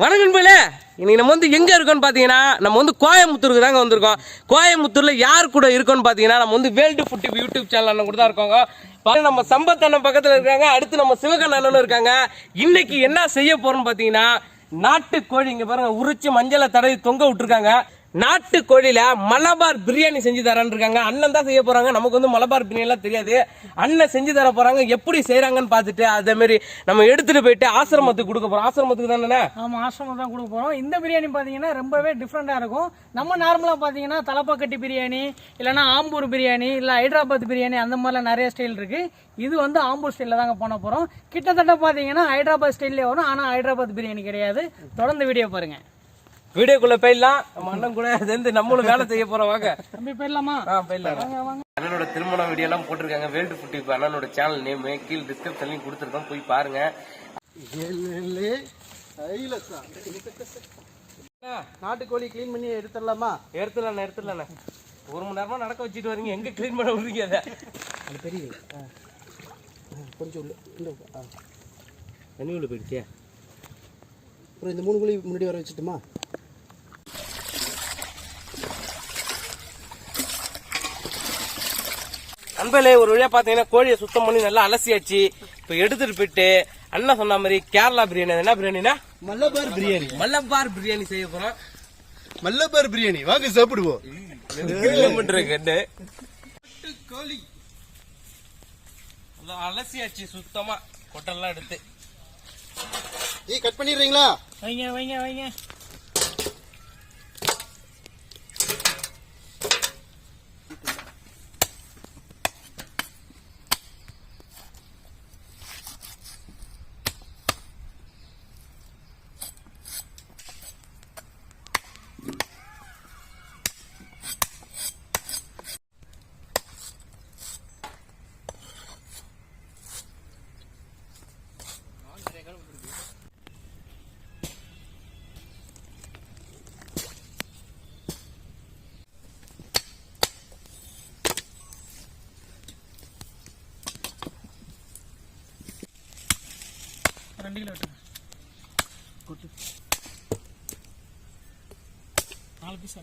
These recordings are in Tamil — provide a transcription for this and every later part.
வணக்கம் போல இன்னைக்கு நம்ம வந்து எங்கே இருக்கோம்னு பார்த்தீங்கன்னா நம்ம வந்து கோயம்புத்தூருக்கு தாங்க வந்திருக்கோம். கோயம்புத்தூரில் யார் கூட இருக்கோம்னு பார்த்தீங்கன்னா நம்ம வந்து வேர்ல்டு ஃபுட் யூடியூப் சேனல் கூட தான் இருக்கோங்க. பாருங்க, நம்ம சம்பத் அண்ணன் பக்கத்தில் இருக்காங்க அடுத்து நம்ம சிவகன் அண்ணனும் இருக்காங்க. இன்னைக்கு என்ன செய்ய போகிறோம்னு பார்த்தீங்கன்னா நாட்டு கோழி இங்கே பாருங்க உரிச்சு மஞ்சளை தடவி தொங்க விட்டுருக்காங்க. நாட்டு கோழியில மலபார் பிரியாணி செஞ்சு தரேன்னு இருக்காங்க. அண்ணன் தான் செய்ய போறாங்க. நமக்கு வந்து மலபார் பிரியாணிலாம் தெரியாது. அண்ணன் செஞ்சு தர போறாங்க. எப்படி செய்யறாங்கன்னு பார்த்துட்டு அதே மாதிரி நம்ம எடுத்துட்டு போயிட்டு ஆசிரமத்துக்கு கொடுக்க போறோம். ஆசிரமத்துக்கு தானே ஆமா ஆசிரமம் தான் கொடுக்க போறோம். இந்த பிரியாணி பாத்தீங்கன்னா ரொம்பவே டிஃப்ரெண்ட்டாக இருக்கும். நம்ம நார்மலாக பார்த்தீங்கன்னா தலப்பாக்கட்டி பிரியாணி இல்லைன்னா ஆம்பூர் பிரியாணி இல்லை ஹைதராபாத் பிரியாணி அந்த மாதிரிலாம் நிறைய ஸ்டைல் இருக்குது இது வந்து ஆம்பூர் ஸ்டைலில் தாங்க பண்ண போகிறோம் கிட்டத்தட்ட பார்த்தீங்கன்னா ஹைதராபாத் ஸ்டைல்லே வரும். ஆனால் ஹைதராபாத் பிரியாணி கிடையாது. தொடர்ந்து வீடியோ பாருங்கள் வீடியோக்குள்ள போயிடலாம். நம்ம அண்ணன் கூட சேர்ந்து நம்மளும் வேலை செய்ய போறோம் வாங்க. தம்பி போயிடலாமா? ஆ போயிடலாம். அண்ணனோட திருமண வீடியோ எல்லாம் போட்டிருக்காங்க. வேர்ல்டு ஃபுட் இப்போ அண்ணனோட சேனல் நேம் கீழ் டிஸ்கிரிப்ஷன்லையும் கொடுத்துருக்கோம். போய் பாருங்க. நாட்டுக்கோழி க்ளீன் பண்ணி எடுத்துடலாமா? எடுத்துடலாம் எடுத்துடலாம் ஒரு மணி நேரமா நடக்க வச்சுட்டு வரீங்க. எங்க க்ளீன் பண்ண விடுறீங்க அதை? அது பெரிய ஆ. ஆ, கொஞ்சம் உள்ள உள்ள. தண்ணி உள்ள போயிடுச்சே. அப்புறம் இந்த மூணு கோழி முன்னாடி வர வச்சுட்டுமா? அன்பலே ஒரு வழியா பாத்தீங்கன்னா கோழியை சுத்தம் பண்ணி நல்லா அலசியாச்சு. இப்ப எடுத்துட்டு போயிட்டு அண்ணன் சொன்ன மாதிரி கேரளா பிரியாணி. என்ன பிரியாணினா? மல்லபார் பிரியாணி. மலபார் பிரியாணி செய்ய போறோம். மல்லபார் பிரியாணி. வாங்க சாப்பிடுவோம். கோழி. நல்லா அலசியாச்சு சுத்தமா. கொட்டெல்லாம் எடுத்து. கட் பண்ணிடுறீங்களா? வைங்க வைங்க வைங்க. బండిలో కొట్టు. నాలుగు పీస్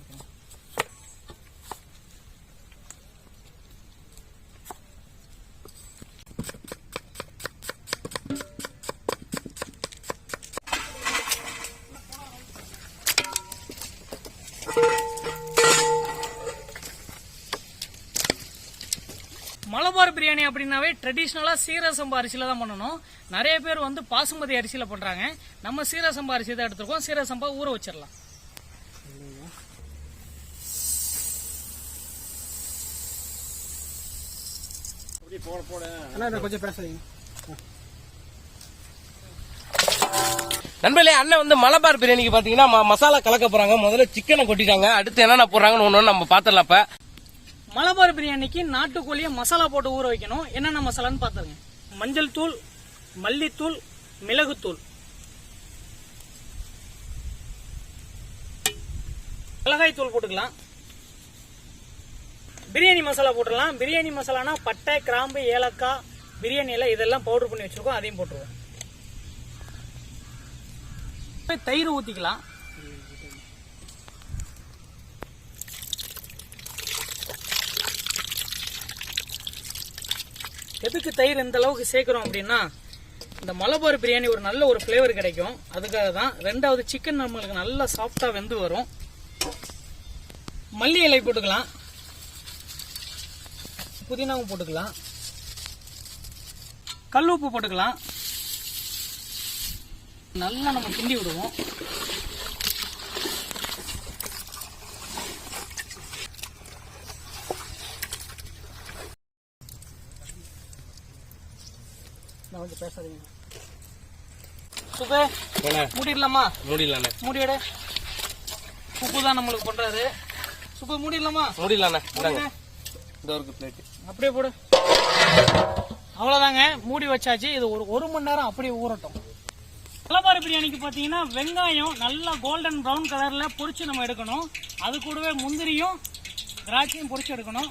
பிரியாணி அப்படின்னாவே ட்ரெடிஷ்னலாக சம்பா அரிசியில் தான் பண்ணணும். நிறைய பேர் வந்து பாசுமதி அரிசியில் பண்ணுறாங்க நம்ம சீரக சம்பா அரிசி தான் எடுத்துருக்கோம். சம்பா ஊற வச்சிடலாம். கொஞ்சம் நண்பர்களே அண்ணன் வந்து மலபார் பிரியாணிக்கு பாத்தீங்கன்னா மசாலா கலக்க போறாங்க. முதல்ல சிக்கனை கொட்டிட்டாங்க. அடுத்து என்னென்ன போடுறாங்கன்னு ஒண்ணு நம்ம பாத்துடலாம் இப்ப. மலபார் பிரியாணிக்கு நாட்டுக்கோழியை மசாலா போட்டு ஊற வைக்கணும். என்னென்ன மசாலான்னு பார்த்துருங்க மஞ்சள் தூள் மல்லித்தூள் மிளகுத்தூள் மிளகாய் தூள் போட்டுக்கலாம். பிரியாணி மசாலா போட்டுடலாம். பிரியாணி மசாலானா பட்டை கிராம்பு ஏலக்காய் பிரியாணி எல்லாம் இதெல்லாம் பவுடர் பண்ணி வச்சுருக்கோம். அதையும் போட்டுருவோம். தயிர் ஊற்றிக்கலாம் எதுக்கு தயிர் இந்த அளவுக்கு சேர்க்குறோம் அப்படின்னா இந்த மலபார் பிரியாணி ஒரு நல்ல ஒரு ஃப்ளேவர் கிடைக்கும். அதுக்காக தான் ரெண்டாவது சிக்கன் நம்மளுக்கு நல்லா சாஃப்டாக வெந்து வரும். மல்லி இலை போட்டுக்கலாம். புதினாவும் போட்டுக்கலாம். கல் உப்பு போட்டுக்கலாம். நல்லா நம்ம கிண்டி விடுவோம். கொஞ்சம் பேசாதீங்க. சுபே மூடிடலாமா? மூடிடலாண்ணே மூடிடு உப்பு தான் நம்மளுக்கு பண்றாரு. சுப மூடிடலாமா? மூடிடலாண்ணே. இந்த ஒரு பிளேட் அப்படியே போடு. அவ்வளோதாங்க மூடி வச்சாச்சு. இது ஒரு ஒரு மணி நேரம் அப்படியே ஊறட்டும். மலபார் பிரியாணிக்கு பார்த்தீங்கன்னா வெங்காயம் நல்லா கோல்டன் ப்ரௌன் கலரில் பொரிச்சு நம்ம எடுக்கணும். அது கூடவே முந்திரியும் திராட்சையும் பொரிச்சு எடுக்கணும்.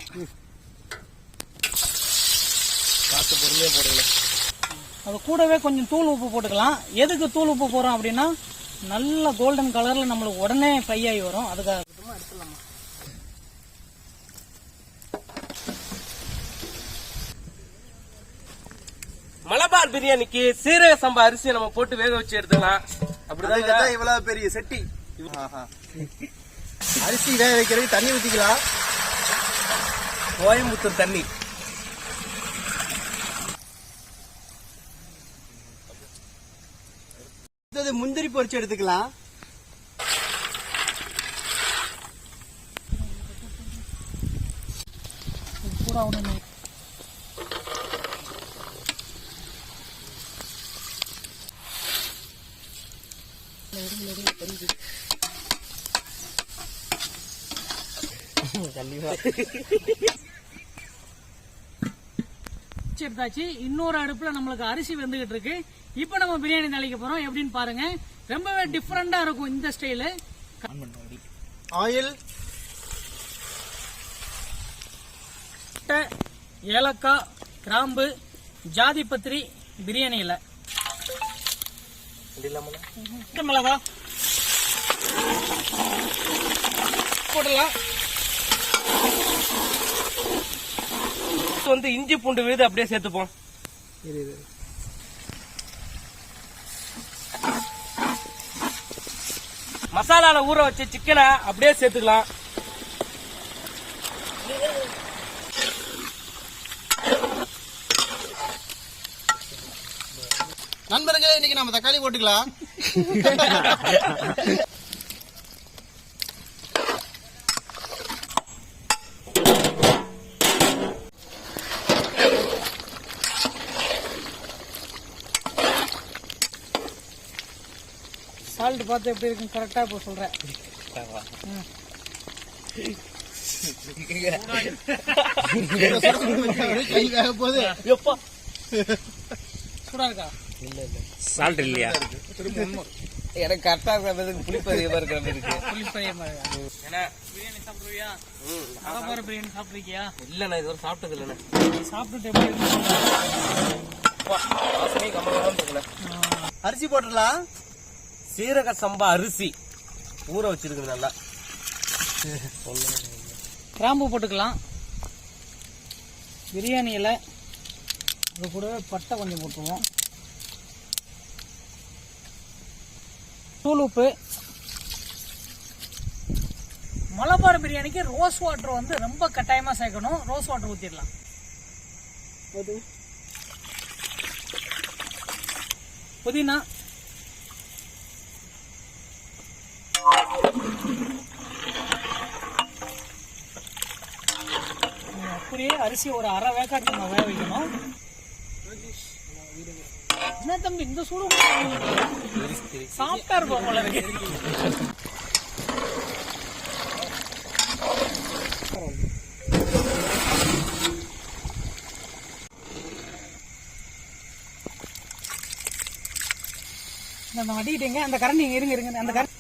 பொறுமையா போடுங்க அது கூடவே கொஞ்சம் தூள் உப்பு போட்டுக்கலாம். எதுக்கு தூள் உப்பு போடுறோம் அப்படின்னா நல்ல கோல்டன் கலர்ல நம்மளுக்கு உடனே ஃப்ரை ஆகி வரும். அதுக்காக எடுத்துடலாமா? மலபார் பிரியாணிக்கு சீரக சம்பா அரிசியை நம்ம போட்டு வேக வச்சு எடுத்துக்கலாம். அப்படிதான் இவ்வளவு பெரிய செட்டி. அரிசி வேக வைக்கிறதுக்கு தண்ணி ஊத்திக்கலாம். கோயம்புத்தூர் தண்ணி. பொறிச்சு பொரிச்சு எடுத்துக்கலாம். இன்னொரு அடுப்புல நம்மளுக்கு அரிசி வெந்துகிட்டு இருக்கு. இப்போ நம்ம பிரியாணி தாளிக்க போறோம். எப்படின்னு பாருங்க. ரொம்பவே டிஃப்ரெண்டா இருக்கும் இந்த ஸ்டைலு ஆயில் ஏலக்காய் கிராம்பு ஜாதி பத்திரி பிரியாணி இலை. மிளகா. போடலாம் வந்து இஞ்சி பூண்டு விழுது அப்படியே சேர்த்துப்போம். மசாலால ஊற வச்ச சிக்கனை அப்படியே சேர்த்துக்கலாம். நண்பர்களே இன்னைக்கு நம்ம தக்காளி போட்டுக்கலாம். சால்ட் பார்த்து எப்படி இருக்குன்னு கரெக்டாக இப்போ சொல்கிறேன் இருக்கா சால்ட் இல்லையா? எனக்கு கரெக்டா இருக்கிறதுக்கு புளிப்பு அதிகமா இருக்கிற மாதிரி இருக்கு. புளிப்பைய மாதிரி ஏன்னா பிரியாணி சாப்பிடுவியா? மலபார பிரியாணி சாப்பிட்ருக்கியா இல்ல நான் இதுவரை சாப்பிட்டது இல்லைண்ணே. சாப்பிட்டுட்டு எப்படி கம்மலாம் இருக்குண்ணே. அரிசி போட்டுடலாம். சீரக சம்பா அரிசி. ஊற வச்சிருக்கு நல்லா. கிராம்பு போட்டுக்கலாம். பிரியாணி இலை அது கூடவே பட்டை கொஞ்சம் போட்டுருவோம். தூள் உப்பு மலபார் பிரியாணிக்கு ரோஸ் வாட்டர் வந்து ரொம்ப கட்டாயமா சேர்க்கணும். ரோஸ் வாட்டர் ஊத்திடலாம். புதினா அப்படியே அரிசி ஒரு அரை வேக்காட்டு நம்ம வேக வைக்கணும். என்ன தம்பி இந்த சூடு சாப்பிட்டா இருப்போம் போல இருக்கு. நம்ம அடிக்கிட்டீங்க அந்த கரண்டி இங்க இருங்க இருங்க. அந்த கரண்டி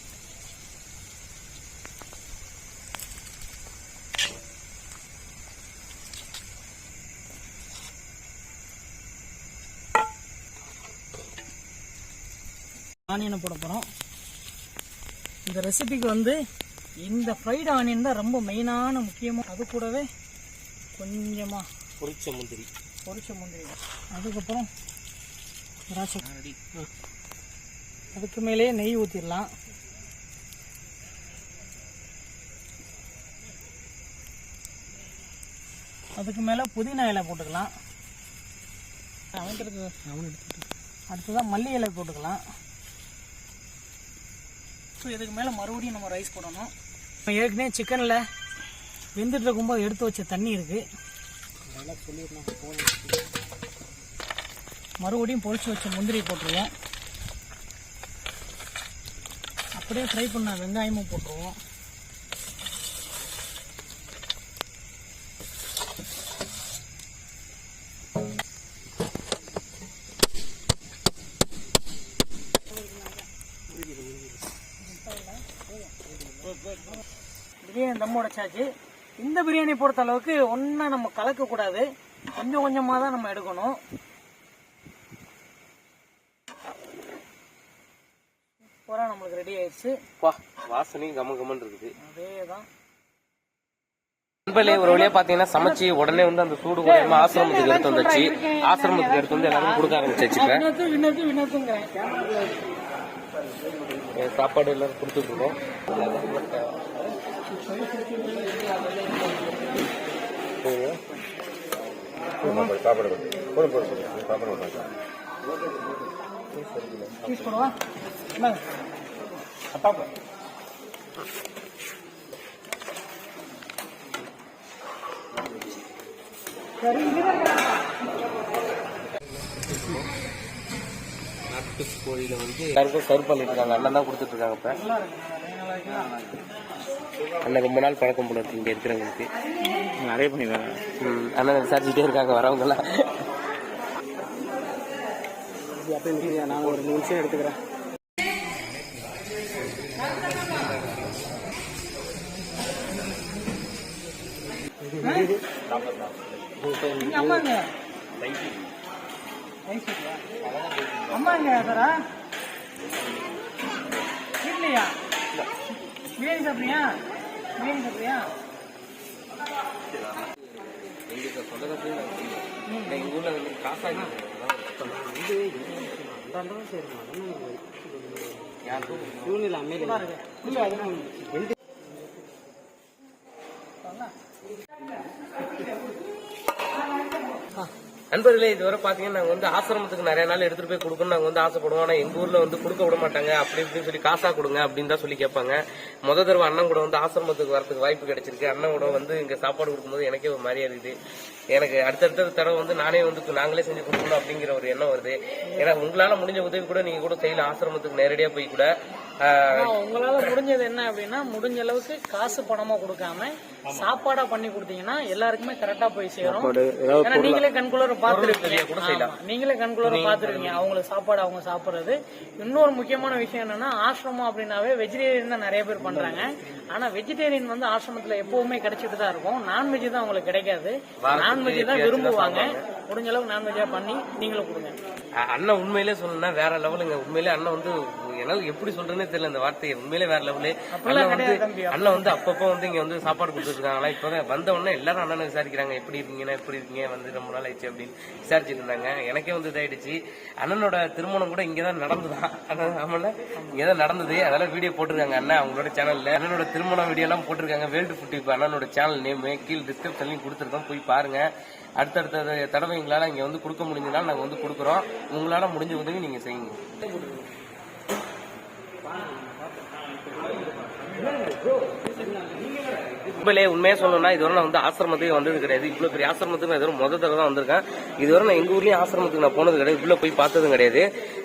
ஆனியனை போட போகிறோம் இந்த ரெசிபிக்கு வந்து இந்த ஃப்ரைடு ஆனியன் தான் ரொம்ப மெயினான முக்கியமாக அது கூடவே கொஞ்சமாக பொரிச்ச முந்திரி. பொரிச்ச முந்திரி. அதுக்கப்புறம் திராட்சை. அதுக்கு மேலேயே நெய் ஊற்றிடலாம் அதுக்கு மேலே புதினா இலை போட்டுக்கலாம். அவனுக்கு அடுத்ததான் மல்லி இலை போட்டுக்கலாம். ஸோ இதுக்கு மேலே மறுபடியும் நம்ம ரைஸ் போடணும். இப்போ ஏற்கனவே சிக்கனில் வெந்துட்டு இருக்கும்போது எடுத்து வச்ச தண்ணி இருக்குது மறுபடியும் பொரிச்சு வச்ச முந்திரி போட்டுருவோம். அப்படியே ஃப்ரை பண்ண வெங்காயமும் போட்டுருவோம் பிரியாணி தம் உடைச்சாச்சு. இந்த பிரியாணி பொறுத்த அளவுக்கு ஒன்றா நம்ம கலக்கக்கூடாது கொஞ்சம் கொஞ்சமாக தான் நம்ம எடுக்கணும். சூப்பராக நம்மளுக்கு ரெடி ஆயிடுச்சு. வா வாசனையும் கம கமன்னு இருக்குது. அதே தான் நண்பர்களே ஒரு வழியா பாத்தீங்கன்னா சமைச்சு உடனே வந்து அந்த சூடு குறையாம ஆசிரமத்துக்கு எடுத்து வந்துச்சு ஆசிரமத்துக்கு எடுத்து வந்து எல்லாரும் கொடுக்க இப்ப வினத்து வினத்து வினத்துங்கிறேன். அஹ் சாப்பாடு எல்லாரும் கொடுத்துட்டு இருக்கோம் சாப்பாடு நாட்டு கோழியில வந்து எல்லாருக்கும் சர்வ் பண்ணிட்டு இருக்காங்க. அண்ணன் தான் கொடுத்துட்டு இருக்காங்க இப்ப. அண்ணன் ரொம்ப நாள் பழக்கம் போல இருக்கு இங்க இருக்கிறவங்களுக்கு. நிறைய பண்ணிடுறாங்க ம், அண்ணன் விசாரிச்சுட்டே இருக்காங்க வரவங்க எல்லாம் நான் ஒரு நிமிஷம் எடுத்துக்கிறேன் அம்மாங்க அம்மாங்க அதரா வீட்லையா பிரியாணி சாப்பிட்றியா? பிரியாணி சாப்பிட்றியா? எங்க ஊர்ல வந்து காசாகி நண்பர்களே இதுவரை பாத்தீங்கன்னா நாங்க வந்து ஆசிரமத்துக்கு நிறைய நாள் எடுத்துட்டு போய் கொடுக்கணும் நாங்க வந்து ஆசைப்படுவோம். ஆனா எங்க ஊர்ல வந்து கொடுக்க விட மாட்டாங்க. அப்படி இப்படின்னு சொல்லி காசா கொடுங்க அப்படின்னு தான் சொல்லி கேட்பாங்க. முத தடவை அண்ணன் கூட வந்து ஆசிரமத்துக்கு வரதுக்கு வாய்ப்பு கிடைச்சிருக்கு. அண்ணன் கூட வந்து இங்க சாப்பாடு கொடுக்கும்போது எனக்கே ஒரு மாதிரியா இருக்குது. எனக்கு அடுத்தடுத்த தடவை வந்து நானே வந்து நாங்களே செஞ்சு கொடுக்கணும் அப்படிங்கிற ஒரு எண்ணம் வருது. ஏன்னா உங்களால முடிஞ்ச உதவி கூட நீங்க கூட செய்யலாம். ஆசிரமத்துக்கு நேரடியா போய் கூட. உங்களால முடிஞ்சது என்ன அப்படின்னா முடிஞ்ச அளவுக்கு காசு பணமா கொடுக்காம சாப்பாடா பண்ணி கொடுத்தீங்கன்னா எல்லாருக்குமே கரெக்டா போய் சேரும். ஏன்னா நீங்களே கண்குளர பாத்துருக்கீங்க நீங்களே கண்குளர பாத்துருக்கீங்க அவங்களுக்கு சாப்பாடு அவங்க சாப்பிடுறது. இன்னொரு முக்கியமான விஷயம் என்னன்னா ஆசிரமம் அப்படின்னாவே வெஜிடேரியன் தான் நிறைய பேர் பண்றாங்க. ஆனா வெஜிடேரியன் வந்து ஆசிரமத்துல எப்பவுமே கிடைச்சிட்டு தான் இருக்கும். நான்வெஜ் தான் அவங்களுக்கு கிடைக்காது. நான்வெஜ் தான் விரும்புவாங்க. முடிஞ்ச அளவுக்கு நான்வெஜ்ஜா பண்ணி நீங்களும் கொடுங்க. அண்ணன் உண்மையிலே சொல்லணும்னா வேற லெவலுங்க. உண்மையிலே அண்ணன் வந்து என்னால எப்படி சொல்றேன்னே தெரியல இந்த வார்த்தையை. உண்மையிலே வேற லெவலு. அண்ணன் வந்து. அண்ணன் வந்து அப்பப்போ வந்து இங்க வந்து சாப்பாடு கொடுத்துட்டு இருக்காங்களா இப்போ வந்த உடனே எல்லாரும் அண்ணனை விசாரிக்கிறாங்க. எப்படி இருக்கீங்கன்னா எப்படி இருக்கீங்க? வந்து ரொம்ப நாள் ஆயிடுச்சு அப்படின்னு விசாரிச்சுட்டு இருந்தாங்க. எனக்கே வந்து இதாயிடுச்சு. அண்ணனோட திருமணம் கூட இங்கதான் நடந்துதான் ஆமால இங்கதான் நடந்தது. அதெல்லாம் வீடியோ போட்டிருக்காங்க அண்ணன் அவங்களோட சேனல்ல அண்ணனோட திருமண வீடியோ எல்லாம் போட்டிருக்காங்க. வேர்ல்டு ஃபுட் இப்போ அண்ணனோட சேனல் நேம் கீழ் டிஸ்கிரிப்ஷன்லையும் கொடுத்துருக்கோம். போய் பாருங்க. அடுத்தடுத்த தடவை எங்களால இங்க வந்து கொடுக்க முடிஞ்சதுனால நாங்க வந்து கொடுக்குறோம். உங்களால் முடிஞ்ச உதவி நீங்கள் செய்யுங்க. உண்மையிலே உண்மையா சொல்லணும்னா இதுவரை நான் வந்து ஆசிரமத்துக்கு வந்தது கிடையாது. இவ்வளவு பெரிய ஆசிரமத்துக்கு நான் இதுவரை தடவை தான் வந்திருக்கேன். இதுவரை நான் எங்க ஊர்லயும் ஆசிரமத்துக்கு நான் போனது கிடையாது. உள்ள போய் பார்த்ததும் கிடையாது.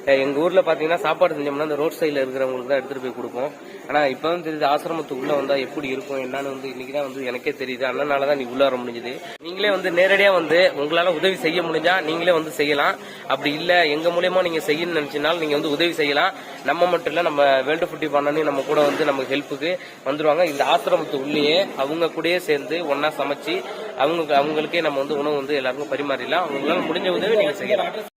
எங்கள் எங்க ஊர்ல பாத்தீங்கன்னா சாப்பாடு செஞ்சோம்னா அந்த ரோட் சைடில் இருக்கிறவங்களுக்கு தான் எடுத்துட்டு போய் கொடுப்போம். ஆனா இப்போ வந்து தெரியுது ஆசிரமத்துக்கு உள்ள வந்தா எப்படி இருக்கும் என்னன்னு வந்து இன்றைக்கி தான் வந்து எனக்கே தெரியுது. அதனால தான் நீ உள்ள வர முடிஞ்சது. நீங்களே வந்து நேரடியா வந்து உங்களால உதவி செய்ய முடிஞ்சா நீங்களே வந்து செய்யலாம். அப்படி இல்ல எங்க மூலயமா நீங்க செய்யணும்னு நினச்சினாலும் நீங்க வந்து உதவி செய்யலாம். நம்ம மட்டும் இல்ல நம்ம வேல்டு ஃபுட்டி பண்ணணும் நம்ம கூட வந்து நமக்கு ஹெல்ப்புக்கு வந்துருவாங்க. இந்த ஆசிரமத்து உள்ளேயே அவங்க கூடயே சேர்ந்து ஒன்னா சமைச்சு அவங்க அவங்களுக்கே நம்ம வந்து உணவு வந்து எல்லாருக்கும் பரிமாறிடலாம். அவங்களால முடிஞ்ச உதவி நீங்க செய்யலாம்.